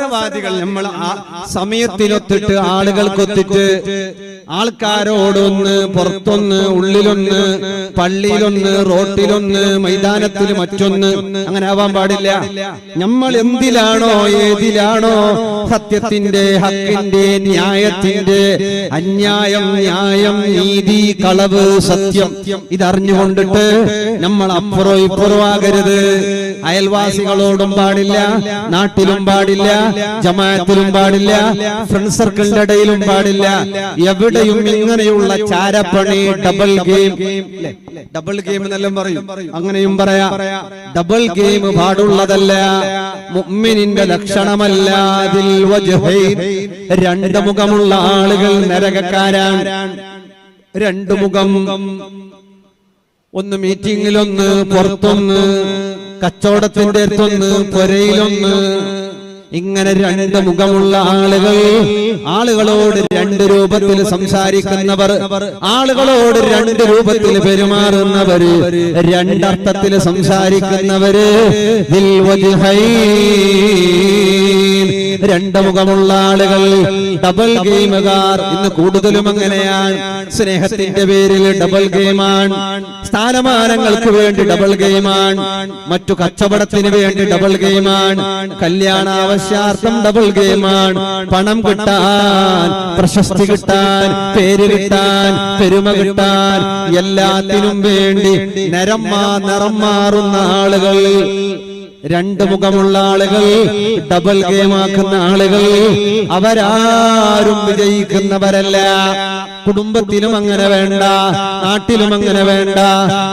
അവസരവാദികൾ നമ്മൾ സമയത്തിനൊത്തിട്ട് ആളുകൾക്കൊത്തിട്ട് ആൾക്കാരോടൊന്ന് പുറത്തൊന്ന് ഉള്ളിലൊന്ന് പള്ളിയിലൊന്ന് റോട്ടിലൊന്ന് മൈതാനത്തിൽ മറ്റൊന്ന് അങ്ങനെ ആവാൻ പാടില്ല. നമ്മൾ എന്തിലാണോ ഏതിലാണോ സത്യത്തിന്റെ ഹക്കിന്റെ ന്യായത്തിന്റെ അന്യായം ന്യായം നീതി കളവ് സത്യം ഇതറിഞ്ഞുകൊണ്ടിട്ട് നമ്മൾ അപ്പുറം ഇപ്പുറമാകരുത് അയൽവാസികളോടും പാടില്ല. നാട്ടിലും പാടില്ല. ജമാഅത്തിലും പാടില്ല ഫ്രണ്ട് സർക്കിളിന്റെ ഇടയിലും പാടില്ല എവിടെയും ഇങ്ങനെയുള്ള ചാരപ്പണി ഡബിൾ ഗെയിം ഡബിൾ ഗെയിം എന്നെല്ലാം പറയും. അങ്ങനെയും പറയാ. ഡബിൾ ഗെയിം പാടുള്ളതല്ല. മുഅ്മിനിന്റെ ലക്ഷണമല്ല. അതിൽ രണ്ട് മുഖമുള്ള ആളുകൾ നരകക്കാരാണ്. രണ്ടു മുഖം. ഒന്ന് മീറ്റിംഗിലൊന്ന് പുറത്തൊന്ന് കച്ചവടത്തിന്റെ അടുത്തൊന്ന് പുരയിലൊന്ന്. ഇങ്ങനെ രണ്ട് മുഖമുള്ള ആളുകൾ ആളുകളോട് രണ്ട് രൂപത്തിൽ സംസാരിക്കുന്നവർ ആളുകളോട് രണ്ട് രൂപത്തിൽ പെരുമാറുന്നവര് രണ്ടർത്ഥത്തിൽ സംസാരിക്കുന്നവര് ദിൽ വജ്ഹൈൻ. രണ്ട് മുഖമുള്ള ആളുകൾ ഡബിൾ ഗെയിമുകാർ ഇന്ന് കൂടുതലും അങ്ങനെയാണ്. സ്നേഹത്തിന്റെ പേരിൽ ഡബിൾ ഗെയിമാണ് സ്ഥാനമാനങ്ങൾക്ക് വേണ്ടി ഡബിൾ ഗെയിമാണ് മറ്റു കച്ചവടത്തിന് വേണ്ടി ഡബിൾ ഗെയിമാണ് കല്യാണ ആവശ്യാർത്ഥം ഡബിൾ ഗെയിമാണ് പണം കിട്ടാൻ പ്രശസ്തി കിട്ടാൻ പേര് കിട്ടാൻ പെരുമ കിട്ടാൻ എല്ലാത്തിനും വേണ്ടി നരമ്മ നിറം മാറുന്ന ആളുകൾ രണ്ട് മുഖമുള്ള ആളുകൾ ഡബിൾ ഗെയിം ആക്കുന്ന ആളുകൾ അവരാരും വിജയിക്കുന്നവരല്ല. കുടുംബത്തിലും അങ്ങനെ വേണ്ട നാട്ടിലും അങ്ങനെ വേണ്ട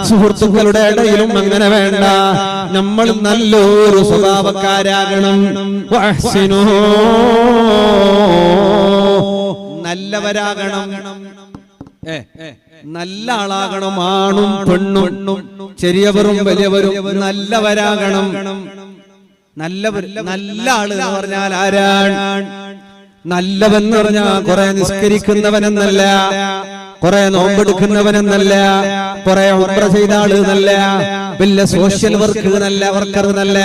സുഹൃത്തുക്കളുടെ ഇടയിലും അങ്ങനെ വേണ്ട. നമ്മൾ നല്ലൊരു സ്വഭാവക്കാരാകണം. നല്ലവരാകണം. നല്ല ആളാകണം ആണും പെണ്ണും. ചെറിയവരും വലിയവരും നല്ലവരാകണം. നല്ല നല്ല ആൾ എന്ന് പറഞ്ഞാൽ ആരാണ്? നല്ലവൻ എന്ന് പറഞ്ഞാൽ കുറെ നിസ്കരിക്കുന്നവനെന്നല്ല കുറെ നോമ്പെടുക്കുന്നവനെന്നല്ല കുറെ ഉംറ ചെയ്ത ആൾ എന്നല്ല വലിയ സോഷ്യൽ വർക്ക് നല്ല വർക്കർ എന്നല്ല.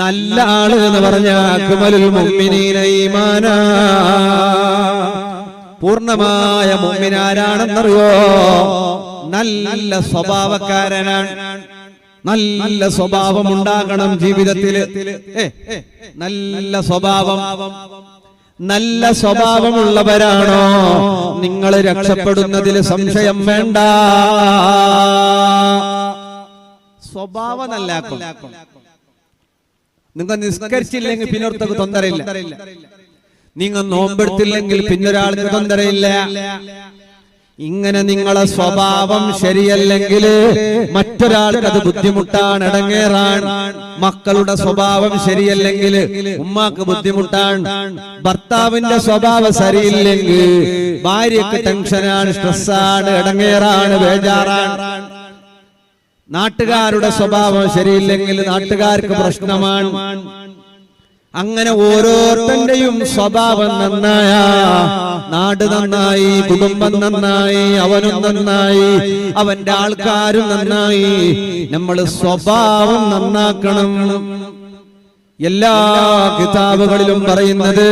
നല്ല ആൾ എന്ന് പറഞ്ഞാൽ അക്മലുൽ മുഅ്മിനീന ഈമാനാ. പൂർണമായ മുമ്മിനാരാണെന്നറിയോ നല്ല സ്വഭാവക്കാരനാണ്. നല്ല സ്വഭാവം ഉണ്ടാകണം ജീവിതത്തിൽ നല്ല സ്വഭാവം. നല്ല സ്വഭാവമുള്ളവരാണോ? നിങ്ങൾ രക്ഷപ്പെടുന്നതിൽ സംശയം വേണ്ട. സ്വഭാവ നല്ലാക്കും നിങ്ങൾ നിസ്കരിച്ചില്ലെങ്കിൽ പിന്നോർത്തക്ക് തൊന്തരയില്ല നിങ്ങൾ നോമ്പെടുത്തില്ലെങ്കിൽ പിന്നൊരാൾക്ക് തൊന്തരയില്ല ഇങ്ങനെ നിങ്ങളെ സ്വഭാവം ശരിയല്ലെങ്കിൽ മറ്റൊരാൾക്ക് അത് ബുദ്ധിമുട്ടാണ് ഇടങ്ങേറാണ് മക്കളുടെ സ്വഭാവം ശരിയല്ലെങ്കിൽ ഉമ്മാക്ക് ബുദ്ധിമുട്ടാണ്. ഭർത്താവിന്റെ സ്വഭാവം ശരിയില്ലെങ്കിൽ ഭാര്യക്ക് ടെൻഷനാണ് സ്ട്രെസ്സാണ് ഇടങ്ങേറാണ് ബേജാറാണ്. നാട്ടുകാരുടെ സ്വഭാവം ശരിയില്ലെങ്കിൽ നാട്ടുകാർക്ക് പ്രശ്നമാണ്. അങ്ങനെ ഓരോരുത്തന്റെയും സ്വഭാവം നന്നായ. നാട് നന്നായി കുടുംബം നന്നായി അവനും നന്നായി അവന്റെ ആൾക്കാരും നന്നായി. നമ്മൾ സ്വഭാവം നന്നാക്കണം. എല്ലാ കിതാബുകളിലും പറയുന്നത്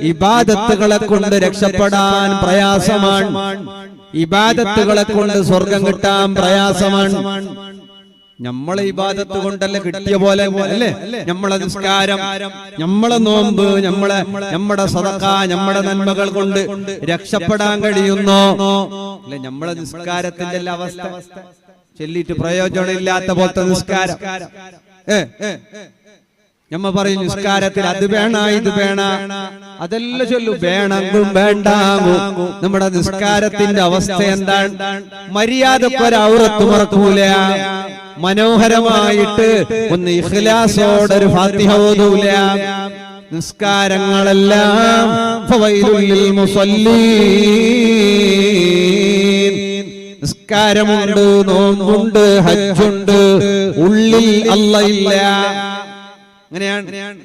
ഇബാദത്തുകളെ കൊണ്ട് രക്ഷപ്പെടാൻ പ്രയാസമാണ്. ഇബാദത്തുകളെ കൊണ്ട് സ്വർഗം കിട്ടാൻ പ്രയാസമാണ്. നമ്മളെ ഇബാദത്ത് കൊണ്ടല്ല കിട്ടിയ പോലെ അല്ലേ? നമ്മളെ നിസ്കാരം നമ്മളെ നോമ്പ് നമ്മളെ നമ്മുടെ സദക്ക നമ്മുടെ നന്മകൾ കൊണ്ട് രക്ഷപ്പെടാൻ കഴിയുന്നോ? അല്ലെ നമ്മളെ നിസ്കാരത്തിന്റെ എല്ലാ അവസ്ഥ. ചൊല്ലിയിട്ട് പ്രയോജനമില്ലാത്ത പോലത്തെ നിസ്കാരം. ഏ ഞമ്മ പറയും നിസ്കാരത്തിൽ അത് വേണ ഇത് വേണ. അതെല്ലാം ചൊല്ലു. വേണമെങ്കിലും വേണ്ടാകും നമ്മുടെ നിസ്കാരത്തിന്റെ അവസ്ഥ എന്താണ്? മര്യാദക്കൊരൗറത്ത് മറക്കൂല. മനോഹരമായിട്ട് ഒന്ന് ഇഖ്ലാസോടെ ഒരു ഫാത്തിഹ ഓതൂല നിസ്കാരങ്ങളെല്ലാം നിസ്കാരമുണ്ട് നോമ്പുണ്ട് ഹജ്ജുണ്ട് ഉള്ളിൽ അല്ല ഇല്ല അങ്ങനെയാണ്.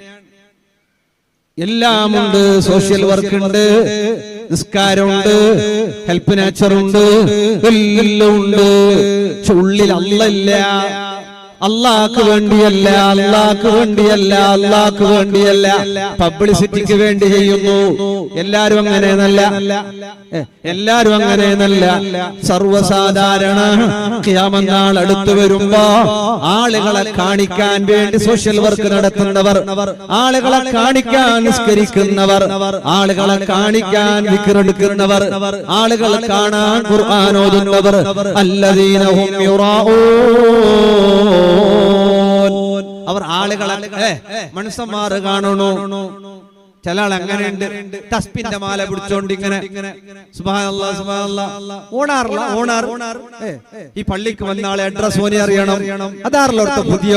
എല്ലാമുണ്ട് സോഷ്യൽ വർക്ക് ഉണ്ട് നിസ്കാരമുണ്ട് ഹെൽപ്പ് നാച്ചറുണ്ട് എല്ലാം ഉണ്ട് ചുള്ളിൽ ഉള്ളിൽ അല്ലല്ല അള്ളാഹ്ക്ക് വേണ്ടിയല്ല അള്ളാക്ക് വേണ്ടിയല്ല അള്ളാക്ക് വേണ്ടിയല്ല. പബ്ലിസിറ്റിക്ക് വേണ്ടി ചെയ്യുന്നു. എല്ലാരും അങ്ങനെ നല്ല എല്ലാരും അങ്ങനെ നല്ല സർവസാധാരണ ക്യാമനാൾ അടുത്തു വരുമ്പോ ആളുകളെ കാണിക്കാൻ വേണ്ടി സോഷ്യൽ വർക്ക് നടത്തുന്നവർ ആളുകളെ കാണിക്കാൻ നിസ്കരിക്കുന്നവർ ആളുകളെ കാണിക്കാൻ വിക്രെടുക്കുന്നവർ ആളുകളെ കാണാൻ ഖുർആൻ ഓതുന്നവർ യുറാഊൻ അവർ ആളുകളെ മനുഷ്യന്മാർ കാണണു? ചില ആൾ അങ്ങനെയുണ്ട്. തസ്പിന്റെ മാല പിടിച്ചോണ്ട് ഇങ്ങനെ. ഓണാറില്ല ഓണാർ ഈ പള്ളിക്ക് വന്ന ആളെ അഡ്രസ് ഓനെ അറിയണം. അതാറല്ലോ പുതിയ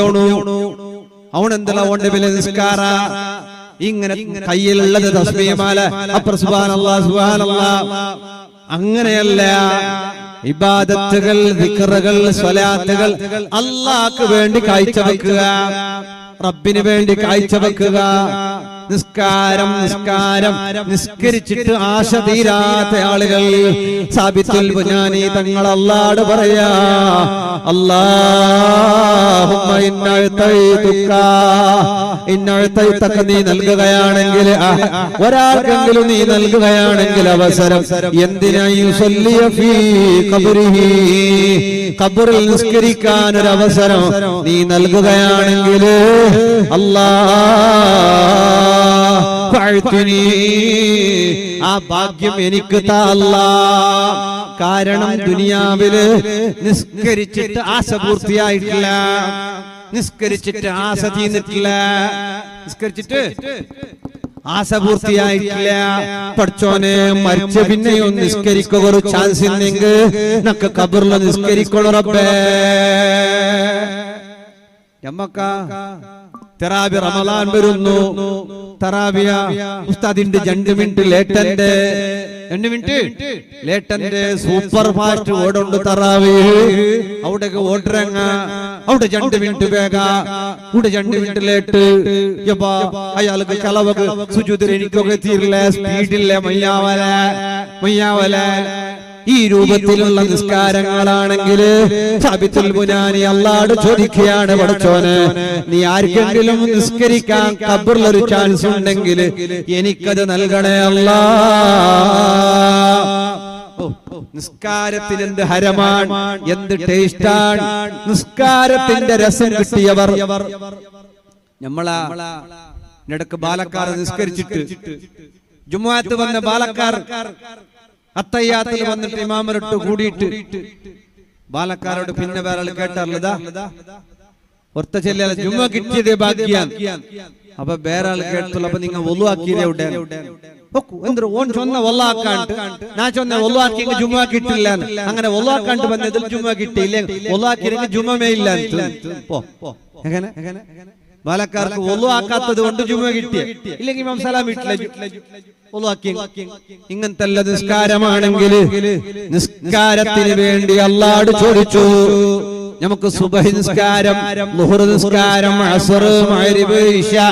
അവനെന്തല്ല വില നിസ്കാര? ഇങ്ങനെ കയ്യിലുള്ളത് തസ്ബീമാല അപ്പർ സുബ്ഹാനല്ലാ സുബ്ഹാനല്ലാ. അങ്ങനെയല്ല. ഇബാദത്തുകൾ ദിക്റുകൾ സ്വലാത്തുകൾ അള്ളാഹ്ക്ക് വേണ്ടി കാഴ്ചവെക്കുക. റബ്ബിന് വേണ്ടി കാഴ്ചവെക്കുക. നിസ്കാരം നിസ്കാരം. നിസ്കരിച്ചിട്ട് ആശ തീരാത്ത ആളുകൾ. സാബിത്തുൽ ബുനാനി തങ്ങൾ അല്ലാട് പറയാ അല്ലാഹുമ്മ ഇന്നഅതൈതക നീ നൽകുകയാണെങ്കിൽ ഒരാൾക്കെങ്കിലും നീ നൽകുകയാണെങ്കിൽ അവസരം എന്തിനായി ഖബറിൽ നിസ്കരിക്കാൻ ഒരു അവസരം നീ നൽകുകയാണെങ്കിൽ അല്ലാ ഫഅ്തിനി. ആ ഭാഗ്യം എനിക്ക് താ കാരണം ദുനിയാവിൽ നിസ്കരിച്ചിട്ട് ആശ പൂർത്തിയായിട്ടില്ല. നിസ്കരിച്ചിട്ട് ആശ തീർന്നിട്ടില്ല. നിസ്കരിച്ചിട്ട് ആശ പൂർത്തിയായിട്ടില്ല. പഠിച്ചോനെ മരിച്ച പിന്നെയും നിസ്കരിക്കുക ഒരു ചാൻസ് ഇല്ലെങ്കിൽ നക്ക് കബറിൽ നിസ്കരിക്കണം റബ്ബേ? ഞമ്മക്ക തെറാബി റമലാൻ വരുന്നു. തറാബിയ ഉസ്താദിന്റെ രണ്ട് മിനിറ്റ് ലേട്ടന്റെ രണ്ട് മിനിറ്റ് ലേട്ടന്റെ സൂപ്പർ ഫാസ്റ്റ് ഓടുണ്ട് തറാവി. അവിടെ ഓട്ടിറങ്ങ അവിടെ രണ്ട് മിനിറ്റ് വേഗ. ഇവിടെ രണ്ട് മിനിറ്റ് ലേട്ട് അയാൾക്ക് കളവക്ക് സുജുദിൽ എനിക്കൊക്കെ തീരില്ല. സ്പീഡില്ല. മയ്യാവല. മയ്യാവല. ഈ രൂപത്തിലുള്ള നിസ്കാരങ്ങളാണെങ്കിൽ സാബിത്തുൽ ബുനാനി അള്ളാട് ചോദിക്കുകയാണ് പഠിച്ചോന് നീ ആർക്കെങ്കിലും നിസ്കരിക്കാൻ കബറിലൊരു ചാൻസ് ഉണ്ടെങ്കിൽ എനിക്കത് നൽകണേ അല്ലാ നിസ്കാരത്തിന് എന്ത് ഹരമാണ് എന്ത് ടേസ്റ്റാണ് നിസ്കാരത്തിന്റെ രസം കിട്ടിയവർ നമ്മളാ ഇടയ്ക്ക് ബാലക്കാർ നിസ്കരിച്ചിട്ട് ജുമാത്ത് വന്ന ബാലക്കാർ അത്തയ്യാത്തിൽ വന്നിട്ട് ഇമാമരട്ട് കൂടിയിട്ട് ബാലക്കാരോട് പിന്നെ വേറെ കേട്ടാറുള്ളതാ കേട്ടാറില്ലതാ ഒത്ത ചെല്ലിയാൽ ജുമ കിട്ടിയതേ ഭാഗ്യാൻ അപ്പൊ വേറെ ആൾ കേട്ടുള്ള അപ്പൊ നിങ്ങൾ ഒലുവാക്കിയതേ ഉടനെ എന്തൊരു ഓൻ ചൊന്ന ഒല്ലാക്കാണ്ട് ഞാൻ ചൊന്ന കിട്ടില്ല. അങ്ങനെ ഒലുവാക്കാണ്ട് വന്നതിൽ ജുമ്മ കിട്ടിയില്ല. ഒലുവാക്കിയെങ്കിൽ ജുമ്മേ ഇല്ല പോ എങ്ങനെ? ബാലക്കാർക്ക് ആക്കാത്തത് കൊണ്ട് ജുമ കിട്ടിയ. ഇല്ലെങ്കിൽ ഇമാം സലാം വീട്ടിലെ ഒലുവാക്കി ഇങ്ങനത്തെ നിസ്കാരമാണെങ്കിൽ നിസ്കാരത്തിന് വേണ്ടി അള്ളാട് ചോദിച്ചു. നമുക്ക് സുബഹി നിസ്കാരം ലുഹർ നിസ്കാരം അസർ മഗ്രിബ് ഇശാ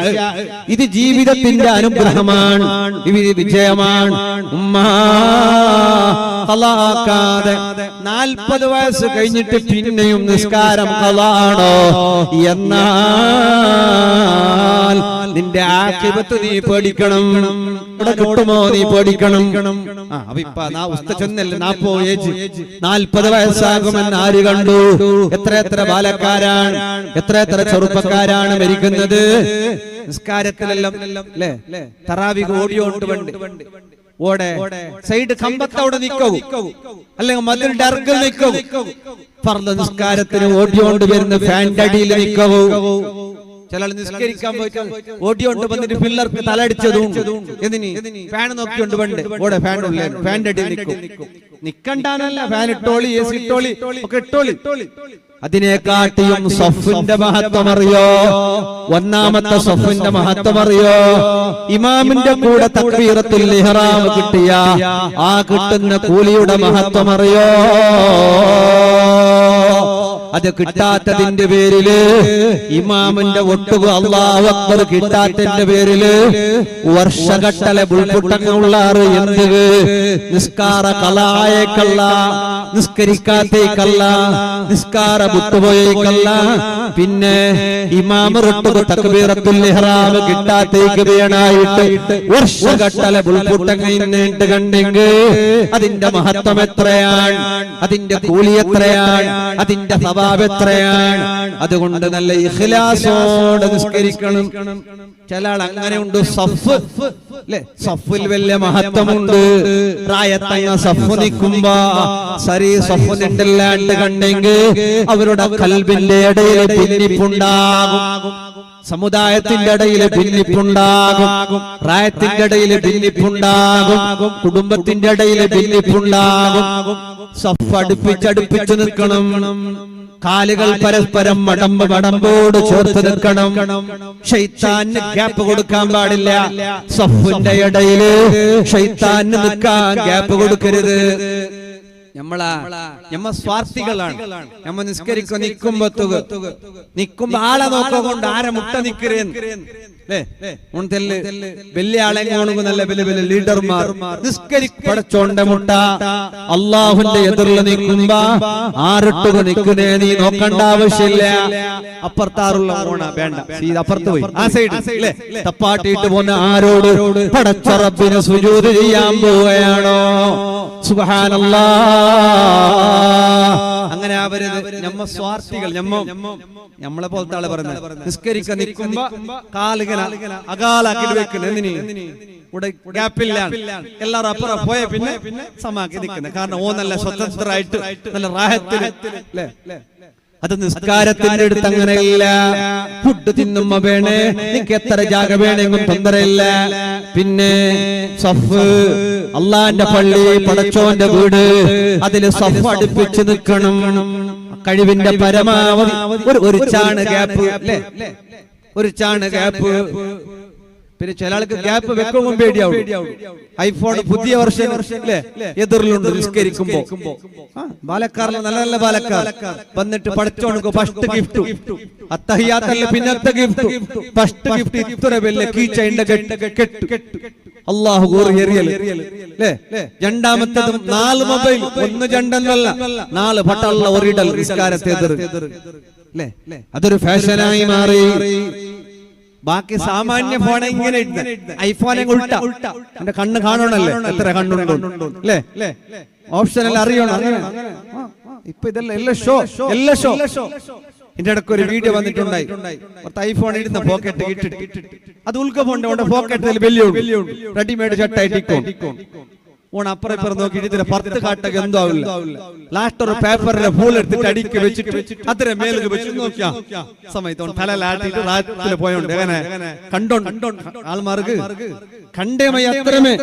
ഇത് ജീവിതത്തിന്റെ അനുഗ്രഹമാണ്. ഇത് വിജയമാണ്. ഉമ്മ. ഖലാക്കാതെ നാൽപ്പത് വയസ്സ് കഴിഞ്ഞിട്ട് പിന്നെയും നിസ്കാരം കളാണോ എന്നാൽ നിന്റെ ആക്ഷേപത്ത് നീ പേടിക്കണം ഇവിടെ കിട്ടുമോ? നീ പേടിക്കണം. നാൽപ്പത് വയസ്സാകുമെന്ന് ആര് കണ്ടു? എത്ര എത്ര ബാലക്കാരാണ്? എത്ര എത്ര ചെറുപ്പക്കാരാണ് മരിക്കുന്നത്? നിസ്കാരത്തിലെല്ലാം അല്ലേ തറാവിക ഓടിയോണ്ട് വണ്ട്. ഓടെ. സൈഡ് കമ്പത്തവിടെ നിക്കവും അല്ലെങ്കിൽ മതിൽ ഡർഗിൽ നിൽക്കവും. പറഞ്ഞ നിസ്കാരത്തിന് ഓടിയോണ്ട് വരുന്ന ഫാന്റെ അടിയിൽ നിക്കവും ചില നിസ്കരിക്കാൻ പോയിട്ട് ഓടിയോണ്ട് വന്നിട്ട് പിള്ളേർക്ക് തലടിച്ചതും എന്തിനി? ഫാൻ നോക്കിയോണ്ട് പണ്ട് ഓടെ ഫാൻ ഉള്ള ഫാന്റെ അടി നിൽക്കും. നിക്കണ്ടാനല്ല ഫാൻ ഇട്ടോളി എ സി ഇട്ടോളി ഒക്കെ ഇട്ടോളി. അതിനെക്കാട്ടിയും സഫിന്റെ മഹത്വം അറിയോ? ഒന്നാമത്തെ സഫിന്റെ മഹത്വം അറിയോ? ഇമാമിന്റെ കൂടെ തക്വീറത്തിൽ ഇഹ്റാം കിട്ടിയ ആ കിട്ടുന്ന കൂലിയുടെ മഹത്വം അറിയോ? അത് കിട്ടാത്തതിന്റെ പേരിൽ ഇമാമിന്റെ ഒട്ടുക അള്ളാഹു അക്ബർ കിട്ടാത്തതിന്റെ പേരിൽ വർഷഘട്ടലെ ബുൾപുട്ടങ്ങളുള്ളാറ് എന്ത് നിസ്കാര കലായേക്കല്ല നിസ്കരിക്കാത്തേക്കല്ല നിസ്കാര വിട്ടുപോയേക്കല്ല പിന്നെ ഇമാമറൊട്ടുക തക്ബീറത്തുൽ ഇഹ്റാം കിട്ടാത്തേക്ക് വേണായിട്ട് വർഷഘട്ടലെ ബുൾപുട്ടങ്ങയിട്ട് കണ്ടെങ്കിൽ അതിന്റെ മഹത്വം എത്രയാണ്? അതിന്റെ കൂലി എത്രയാണ്? അതിന്റെ സ്വഭാവം എത്രയാണ്? അതുകൊണ്ട് നല്ല ഇഖ്ലാസോടെ നിസ്കരിക്കണം. ചില ആൾ അങ്ങനെ ഉണ്ട്. സഫ്. അല്ലെ? സഫിൽ വലിയ മഹത്വമുണ്ട്. പ്രായത്തങ്ങ സഫ് നിൽക്കുമ്പോ സരി സഫ് നിണ്ടല്ലാണ്ട് കണ്ടെങ്കിൽ അവരുടെ കൽബിന്റെ ഇടയിൽ പിന്നിപ്പുണ്ടാകും. സമുദായത്തിന്റെ ഇടയിൽ ഭിന്നിപ്പുണ്ടാകും പ്രായത്തിന്റെ ഇടയിൽ ഭിന്നിപ്പുണ്ടാകും കുടുംബത്തിന്റെ ഇടയിൽ ഭിന്നിപ്പുണ്ടാകും സഫ് അടുപ്പിച്ചടുപ്പിച്ചു നിൽക്കണം. കാലുകൾ പരസ്പരം മടമ്പ് മടമ്പോട് ചേർത്ത് നിൽക്കണം. ഷെയ്ത്താന് ഗ്യാപ്പ് കൊടുക്കാൻ പാടില്ല. സഫുന്റെ ഇടയിൽ ഷെയ്ത്താന് നിൽക്കാൻ ഗ്യാപ്പ് കൊടുക്കരുത്. നമ്മളാ നമ്മ സ്വാർത്ഥികളാണ്. നമ്മ നിസ്കരിക്ക നിക്കുമ്പോ തുക ആളെ നോക്കൊണ്ട് ആരെ മുട്ട ഉണത്തെല്ല് വലിയ ആളെങ്ങോണു നല്ല വലിയ വലിയ ലീഡർമാർ നിസ്കരിപ്പടച്ചോണ്ട മുട്ട. അള്ളാഹുന്റെ എതിർൽ നിൽക്കുമ്പോ ആറിട്ടുക നിക്കുന്നേ നീ നോക്കണ്ട ആവശ്യമില്ല. അപ്പുറത്താറുള്ള ഓണ വേണ്ട. അപ്പുറത്ത് പോയി. ആ സൈഡ്. അല്ലേ തപ്പാട്ടിയിട്ട് പോന്ന ആരോട് പടച്ച റബ്ബിനെ സുജൂത് ചെയ്യാൻ പോവുകയാണോ? സുബഹാനല്ലാ അങ്ങനെ അവർ നമ്മ സ്വാർത്ഥികൾ നമ്മ നമ്മളെ പോലത്തെ ആൾ പറയുന്നത്. നിസ്കരിക്ക നിൽക്കുമ്പോ കാലുകൾ അകാലാക്കി വെക്കുന്ന എന്തിന്? അപ്പുറം പോയ പിന്നെ സമാക്കി നിൽക്കുന്നത്. കാരണം ഓ നല്ല സ്വതന്ത്രമായിട്ട് നല്ല റാഹത്തിൽ അത് നിസ്കാരത്തിന്റെ അടുത്ത് അങ്ങനെയില്ല. ഫുഡ് തിന്നുമ്മ വേണേ. നിനക്ക് എത്ര ജാഗ വേണമെങ്കിലും തൊന്തരയില്ല പിന്നെ സഫ്. അള്ളാന്റെ പള്ളി പടച്ചോന്റെ വീട്. അതിൽ സഫ് അടുപ്പിച്ച് നിൽക്കണം. കഴിവിന്റെ പരമാവധി. ഒരു ഒരു ചാണ് ഗ്യാപ്പ്. അല്ലേ? ഒരു ചാണ് ഗ്യാപ്പ്. പിന്നെ ചില ആൾക്ക് ഗ്യാപ്പ് വെക്കുമ്പോൾ പേടിയാവും ഐഫോൺ പുതിയ വർഷം എതിറിലുണ്ട് നിസ്കരിക്കുമ്പോ. ആ, ബാലക്കാരിലെ നല്ല നല്ല ബാലക്കാർ. വന്നിട്ട് പഠിച്ചോണ്ട് ഫസ്റ്റ് ഗിഫ്റ്റ് അത്തഹിയാത്തല്ല പിന്നത്തെ ഗിഫ്റ്റ് ഫസ്റ്റ് ഗിഫ്റ്റ് ഇത്ര വലിയ കീച്ചയുടെ കെട്ട്. അള്ളാഹു അല്ലേ രണ്ടാമത്തതും നാല് മൊബൈൽ. ഒന്ന് ചണ്ടെന്നല്ല നാല് പട്ടള്ള ഒരിടൽ നിസ്കാരത്തെ അതൊരു ഫാഷനായി മാറി. ബാക്കി സാമാന്യ ഫോൺ ഇങ്ങനെ ഐഫോൺ ഉൾട്ട. എന്റെ കണ്ണ് കാണണല്ലേ എത്ര കണ്ണുണ്ടോ? അല്ലേ? ഓപ്ഷൻ എല്ലാം അറിയണം. ഇപ്പൊ ഇതല്ല എല്ലാ ഷോ എല്ലാ ഷോ എന്റെ ഇടയ്ക്ക് ഒരു വീഡിയോ വന്നിട്ടുണ്ടായി. ഐഫോൺ ഇടുന്ന പോക്കറ്റ് ഇട്ടിട്ട്. അത് ഉൾക്കൊണ്ട് പോക്കറ്റിൽ വലിയ റെഡിമെയ്ഡ് ഷർട്ടായിട്ട് ഓൺ അപ്പുറം ഇപ്പുറം നോക്കിയിട്ട് ഇതിന്റെ പത്ത് കാട്ടൊക്കെ എന്തോ ആവില്ല ലാസ്റ്റ് ഒരു പേപ്പറിലെ ഫൂൾ എടുത്തിട്ട് അടിക്ക് വെച്ചിട്ട് അത്ര മേലേക്ക് വെച്ച് നോക്കിയാ. സമയത്ത് തലലാട്ടിട്ട് റാറ്റിൽ പോയോണ്ട് എങ്ങനെ? കണ്ടോണ്ട്. ആൾമാർക്ക് അത്രമേ.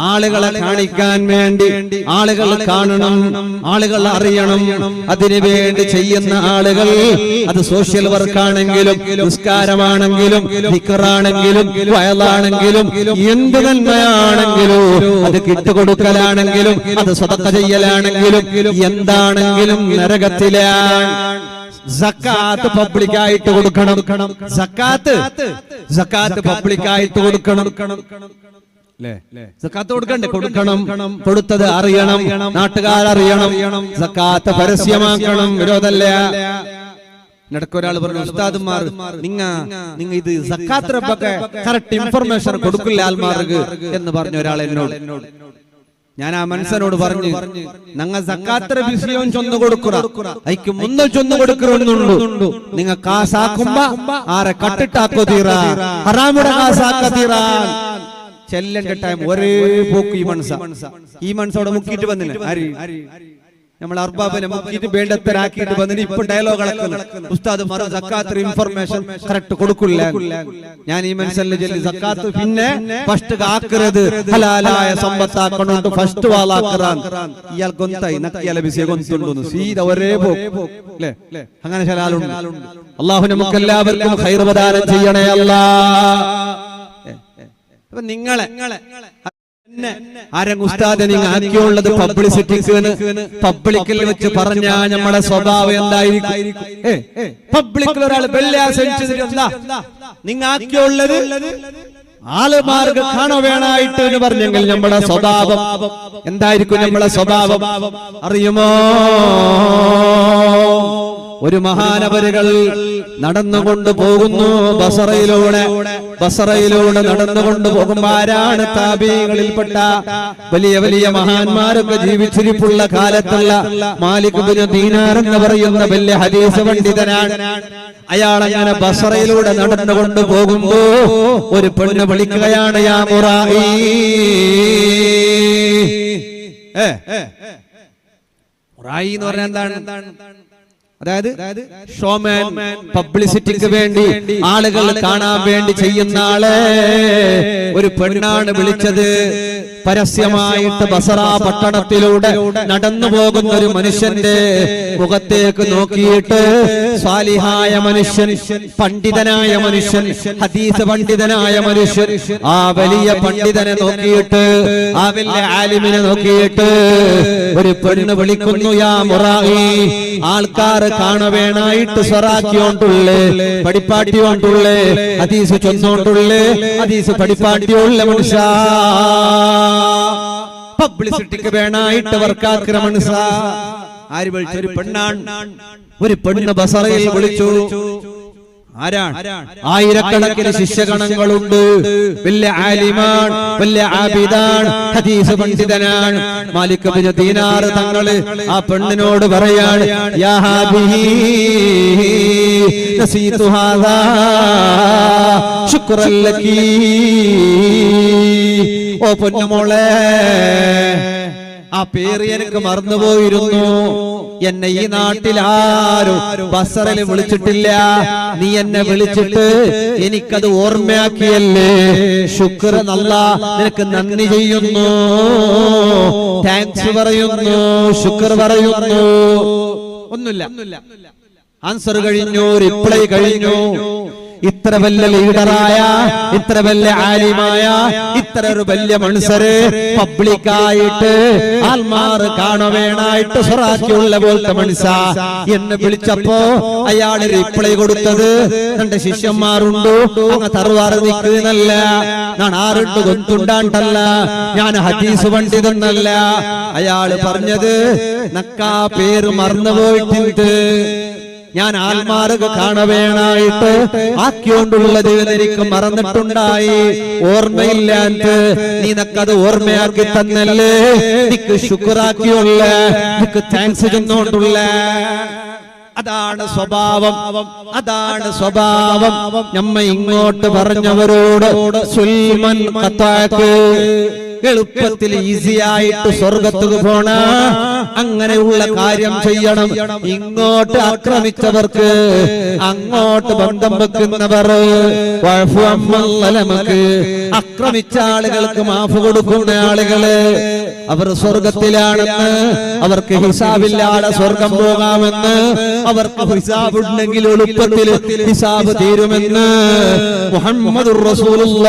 ആളുകളെ കാണിക്കാൻ വേണ്ടി ആളുകൾ കാണണം ആളുകൾ അറിയണം അതിനുവേണ്ടി ചെയ്യുന്ന ആളുകൾ അത് സോഷ്യൽ വർക്ക് ആണെങ്കിലും നിസ്കാരമാണെങ്കിലും നിക്കറാണെങ്കിലും വയലാണെങ്കിലും എന്ത് നന്മയാണെങ്കിലും അത് കിട്ടുകൊടുക്കലാണെങ്കിലും അത് സ്വതക്ക ചെയ്യലാണെങ്കിലും എന്താണെങ്കിലും നരകത്തിലാണ്. സക്കാത്ത് പബ്ലിക്കായിട്ട് കൊടുക്കണം. സക്കാത്ത്. സക്കാത്ത്. പബ്ലിക്കായിട്ട് കൊടുക്കണം. സക്കാത്ത് കൊടുക്കണ്ടേ? കൊടുക്കണം. കൊടുത്തത് അറിയണം. നാട്ടുകാർ അറിയണം. സക്കാത്ത് പരസ്യമാക്കണം. വിരോധല്ല നടക്കൊരാൾ പറഞ്ഞു ഉസ്താദുമാർ നിങ്ങ നിങ്ങ ഇത് സക്കാത്ത് റബ്ബൊക്കെ കറക്റ്റ് ഇൻഫർമേഷൻ കൊടുക്കില്ല ആൽമാർക്ക് എന്ന് പറഞ്ഞ ഒരാൾ എന്നോട്. ഞാൻ ആ മനുഷ്യനോട് പറഞ്ഞു ഞങ്ങ സക്കാത്ര വിഷയവും ചൊന്നു കൊടുക്കുക. അയക്ക് മുന്നൽ ചൊന്നു കൊടുക്കുന്നുണ്ട്. നിങ്ങ കാസാക്കുമ്പോ ആരെ കട്ടിട്ടാക്കോ തീറ ഹറാമുടെ കാസാക്ക തീറ ചെല്ലന്റെ ടൈം ഒരേ പോക്ക് ഈ മനസ്സ ഈ മനസ്സോടെ മുക്കിയിട്ട് വന്നില്ല ആര്? നമ്മൾ അർബാബിനെ മുക്കിയിട്ട് വേണ്ടത്തരാക്കിയിട്ട് വന്നിട്ട് ഇപ്പൊ ഡയലോഗ് ഉസ്താദ് സക്കാത്ത് ഇൻഫർമേഷൻ കറക്റ്റ് കൊടുക്കില്ല. ഞാൻ ഈ മനസ്സിലെ ചൊല്ലി സക്കാത്ത് പിന്നെ ഫസ്റ്റ് ആക്കരുത് ഹലാലായ സമ്പത്താക്കണോണ്ട് ഫസ്റ്റ് വാളാക്കറാൻ. ഇയാൾ കൊന്തായി. നക്കിയാലെ ബിസിയെ ഗൊന്തുണ്ടോന്ന് സീത ഒരേ പോക്ക്. അങ്ങനെ ചില ആളുണ്ട് അള്ളാഹു നമുക്ക് എല്ലാവർക്കും ഹൈർവദാനം ചെയ്യണേ അല്ലാ അപ്പൊ നിങ്ങളെ ഉസ്താദെ നിങ്ങൾ ആക്കിയുള്ളത് പബ്ലിസിറ്റിക്ക് പബ്ലിക്കിൽ വെച്ച് പറഞ്ഞാ നമ്മുടെ സ്വഭാവം എന്തായിരിക്കും? പബ്ലിക്കിൽ ഒരാൾ നിങ്ങൾ ആക്കിയുള്ളത് ആളുമാർക്ക് കാണവേണായിട്ട് എന്ന് പറഞ്ഞെങ്കിൽ നമ്മുടെ സ്വഭാവം എന്തായിരിക്കും നമ്മുടെ സ്വഭാവം? അറിയുമോ? ഒരു മഹാനവരുകൾ നടന്നുകൊണ്ട് പോകുന്നു. ബസറയിലൂടെ ബസറയിലൂടെ നടന്നുകൊണ്ട് പോകുമ്പോ ആരാണ് താപീകളിൽപ്പെട്ട? വലിയ വലിയ മഹാന്മാരൊക്കെ ജീവിച്ചിരിപ്പുള്ള കാലത്തുള്ള മാലിക് ദീനാർ എന്ന് പറയുന്ന വലിയ ഹദീസ് പണ്ഡിതനാണ്. അയാൾ അങ്ങനെ ബസറയിലൂടെ നടന്നുകൊണ്ട് പോകുമ്പോ ഒരു പെണ്ണ് വിളിക്കുകയാണ് യാ മുറായി എന്ന് പറഞ്ഞാൽ എന്താണ്? അതായത് ഷോമാൻ പബ്ലിസിറ്റിക്ക് വേണ്ടി ആളുകൾ കാണാൻ വേണ്ടി ചെയ്യുന്ന ആളെ ഒരു പെണ്ണാണ് വിളിച്ചത്. പരസ്യമായിട്ട് ബസറ പട്ടണത്തിലൂടെ നടന്നു പോകുന്ന ഒരു മനുഷ്യന്റെ മുഖത്തേക്ക് നോക്കിയിട്ട് സ്വാലിഹായ മനുഷ്യൻ പണ്ഡിതനായ മനുഷ്യൻ ഹദീസ് പണ്ഡിതനായ മനുഷ്യൻ ആ വലിയ പണ്ഡിതനെ നോക്കിയിട്ട് ആ വലിയ ആലിമിനെ നോക്കിയിട്ട് ഒരു പെണ്ണ് വിളിക്കുന്നു യാ മുറായി ആൾക്കാർ കാണവേണായിട്ട് സ്വറാക്കിയോണ്ടുള്ളേ പഠിപ്പാട്ടിയോണ്ടുള്ളേ ഹദീസ് ചൊന്നോണ്ടുള്ളേ ഹദീസ് പഠിപ്പാട്ടിയുള്ള മനുഷ്യ. പബ്ലിസിറ്റിക്ക് വേണായിട്ട് വർക്കാക്രമണ ആര് വിളിച്ചു? ഒരു പെണ്ണാണ് ഒരു പെണ്ണ് ബസറയിൽ വിളിച്ചു. ആരാണ്? ആയിരക്കണക്കിന് ശിഷ്യഗണങ്ങളുണ്ട്. വലിയ ആലിമാൻ വലിയ ആബിദാൻ ഹദീസ് പണ്ഡിതനാണ്. മാലിക് ദീനാർ തങ്ങൾ ആ പെണ്ണിനോട് പറയാണ് യാ ഓ പൊന്നുമോളെ ആ പേര് എനിക്ക് മറന്നുപോയിരുന്നു. എന്നെ ഈ നാട്ടിൽ ആരും ബസറിൽ വിളിച്ചിട്ടില്ല. നീ എന്നെ വിളിച്ചിട്ട് എനിക്കത് ഓർമ്മയാക്കിയല്ലേ? ശുക്ർ നല്ല നിനക്ക് നന്ദി ചെയ്യുന്നു. താങ്ക്സ് പറയുന്നു. ശുക്ർ പറയുന്നു. ഒന്നുമില്ല. ആൻസർ കഴിഞ്ഞു റിപ്ലൈ കഴിഞ്ഞു. ഇത്ര വലിയ ലീഡറായ ഇത്ര വലിയ ആലിമായ ഇത്ര ഒരു വലിയ മനുഷ്യര് പബ്ലിക്കായിട്ട് ആൽമാർ കാണവേണായിട്ട് സ്വറാക്കിയുള്ള പോലത്തെ മനുഷ്യ എന്നെ വിളിച്ചപ്പോ അയാൾ റിപ്ലൈ കൊടുത്തത് രണ്ട് ശിഷ്യന്മാരുണ്ടോ? അങ്ങ് തറുവാറ് നിൽക്കുന്നല്ല ഞാൻ ആറുണ്ട് ഗൊന്തുണ്ടാണ്ടല്ല ഞാൻ ഹദീസ് പണ്ഡിതന്നല്ല. അയാൾ പറഞ്ഞത് നക്കാ പേര് മറന്നുപോയിട്ടുണ്ട്. ഞാൻ ആത്മാർഗ കാണവേണായിട്ട് ആക്കിയോണ്ടുള്ളത് എനിക്ക് മറന്നിട്ടുണ്ടായി. ഓർമ്മയില്ലാത്ത നീ നക്കത് ഓർമ്മയാക്കി തന്നല്ലേ? നിക്ക് ശുക്രാക്കിയുള്ള നിക്ക് താങ്ക്സ് ചെന്നോണ്ടുള്ള. അതാണ് സ്വഭാവം. അതാണ് സ്വഭാവം. നമ്മ ഇങ്ങോട്ട് പറഞ്ഞവരോട് സുൽമൻ കത്താക്ക് എളുപ്പത്തിൽ ഈസിയായിട്ട് ആയിട്ട് സ്വർഗത്തുക്ക് പോണ അങ്ങനെയുള്ള കാര്യം ചെയ്യണം. ഇങ്ങോട്ട് ആക്രമിച്ചവർക്ക് അങ്ങോട്ട് ബന്ധം വെക്കുന്നവർ നമുക്ക് ആക്രമിച്ച ആളുകൾക്ക് മാഫ് കൊടുക്കുന്ന ആളുകൾ അവർ സ്വർഗത്തിലാണെന്ന് അവർക്ക് ഹിസാബില്ലാതെ സ്വർഗം പോകാമെന്ന് അവർക്ക് ഹിസാബ് ഉണ്ടെങ്കിൽ എളുപ്പത്തിൽ ഹിസാബ് തീരുമെന്ന് മുഹമ്മദ് റസൂലുള്ള